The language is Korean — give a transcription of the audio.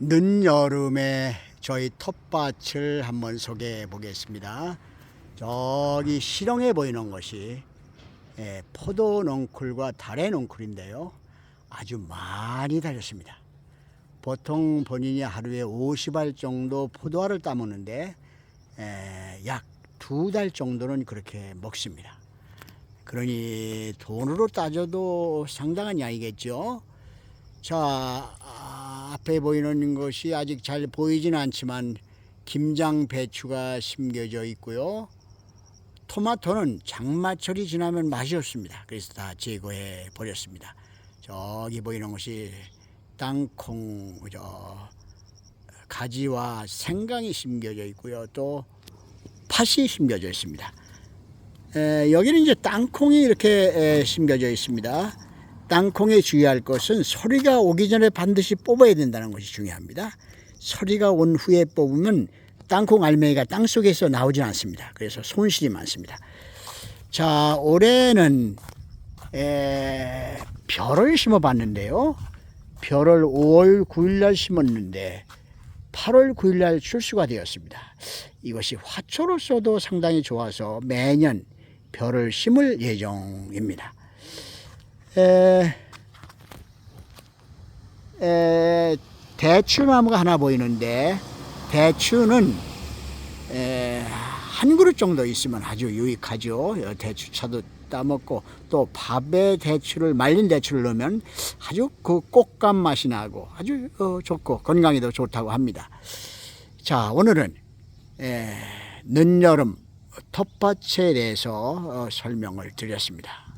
늦여름에 저희 텃밭을 한번 소개해 보겠습니다. 저기 실형해 보이는 것이 예, 포도 넝쿨과 달의 넝쿨인데요. 아주 많이 달렸습니다. 보통 본인이 하루에 50알 정도 포도알을 따먹는데 약 두 달 정도는 그렇게 먹습니다. 그러니 돈으로 따져도 상당한 양이겠죠. 자, 아, 앞에 보이는 것이 아직 잘 보이지는 않지만 김장 배추가 심겨져 있고요. 토마토는 장마철이 지나면 맛이 없습니다. 그래서 다 제거해 버렸습니다. 저기 보이는 것이 땅콩, 저 가지와 생강이 심겨져 있고요. 또 팥이 심겨져 있습니다. 에, 여기는 이제 땅콩이 이렇게 에, 심겨져 있습니다. 땅콩에 주의할 것은 소리가 오기 전에 반드시 뽑아야 된다는 것이 중요합니다. 소리가 온 후에 뽑으면 땅콩 알맹이가 땅 속에서 나오지 않습니다. 그래서 손실이 많습니다. 자, 올해는 에, 별을 심어 봤는데요. 별을 5월 9일 날 심었는데 8월 9일 날 출수가 되었습니다. 이것이 화초로서도 상당히 좋아서 매년 별을 심을 예정입니다. 에, 에, 대추나무가 하나 보이는데 대추는 에, 한 그릇 정도 있으면 아주 유익하죠. 어, 대추차도 따먹고 또 밥에 대추를 말린 대추를 넣으면 아주 그 꽃감 맛이 나고 아주 어, 좋고 건강에도 좋다고 합니다. 자 오늘은 에, 늦여름 텃밭에 대해서 어, 설명을 드렸습니다.